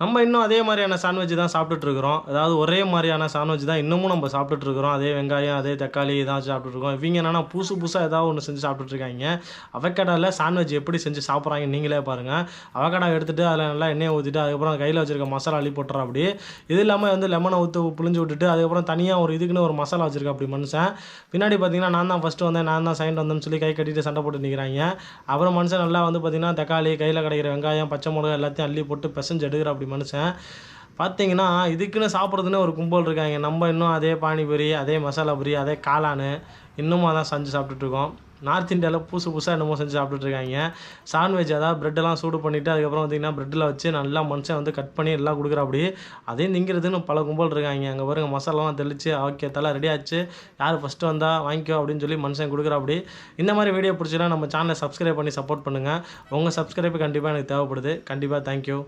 நம்ம இன்னும் அதே மாதிரியான சாண்ட்விச் தான் சாப்பிட்டுட்டு இருக்கிறோம் அதாவது ஒரே மாதிரியான சாண்ட்விச் தான் இன்னமும் நம்ம சாப்பிட்டுட்டு இருக்கிறோம் அதே வெங்காயம் அதே தக்காளி இதான் சாப்பிட்டுட்ருக்கோம் இவங்க என்னன்னா புதுசு புதுசாக ஏதாவது ஒன்று செஞ்சு சாப்பிட்டுட்டு இருக்காங்க அவக்கடாவில் சாண்ட்விச் எப்படி செஞ்சு சாப்பிட்றாங்க நீங்களே பாருங்கள் அவக்கடா எடுத்துட்டு அதில் நல்லா எண்ணெயை ஊற்றிட்டு அதுக்கப்புறம் கையில் வச்சிருக்க மசாலா அள்ளி போட்டுறா அப்படி. இது இல்லாமல் வந்து லெமனை ஊற்று புளிஞ்சு விட்டுட்டு அதுக்கப்புறம் தனியாக ஒரு இதுக்குன்னு ஒரு மசாலா வச்சிருக்கா அப்படி மனுஷன். பின்னாடி பார்த்தீங்கன்னா நான் தான் ஃபஸ்ட்டு வந்தேன். நான் தான் செகண்ட் வந்தேன்னு சொல்லி கை கட்டிட்டு சண்டை போட்டு நிற்கிறாங்க அப்புறம் மனுஷன் நல்லா வந்து பார்த்தீங்கன்னா தக்காளி கையில் கிடைக்கிற வெங்காயம் பச்சை மிளகா எல்லாத்தையும் அள்ளி போட்டு பிசைஞ்சு எடுக்கிற அப்படி மனுஷன். பார்த்தீங்கன்னா இதுக்குன்னு சாப்பிட்றதுன்னு ஒரு கும்பல் இருக்காங்க. நம்ம இன்னும் அதே பானிபூரி அதே மசாலா பூரி அதே காளான் இன்னமும் அதான் செஞ்சு சாப்பிட்டுட்ருக்கோம் நார்த் இந்தியாவில் புதுசு புதுசாக என்னமோ செஞ்சு சாப்பிட்டுட்ருக்காங்க சாண்ட்விச் அதாவது ப்ரெட்டெல்லாம் சூடு பண்ணிவிட்டு அதுக்கப்புறம் பார்த்திங்கன்னா ப்ரெட்டில் வச்சு நல்லா மனுஷன் வந்து கட் பண்ணி எல்லாம் கொடுக்குற அப்படி நீங்கிறதுன்னு திங்கிறதுன்னு பல கும்பல் இருக்காங்க. அங்கே பாருங்க மசாலாலாம் தெளித்து ஓகே தலை ரெடி ஆச்சு. யார் ஃபஸ்ட்டு வந்தால் வாங்கிக்கோ அப்படின்னு சொல்லி மனுஷன் கொடுக்குற அப்படி இந்த மாதிரி வீடியோ பிடிச்சினா நம்ம சேனலை சப்ஸ்கிரைப் பண்ணி சப்போர்ட் பண்ணுங்கள் உங்கள் சப்ஸ்கிரைப் கண்டிப்பாக எனக்கு தேவைப்படுது. கண்டிப்பாக தேங்க்யூ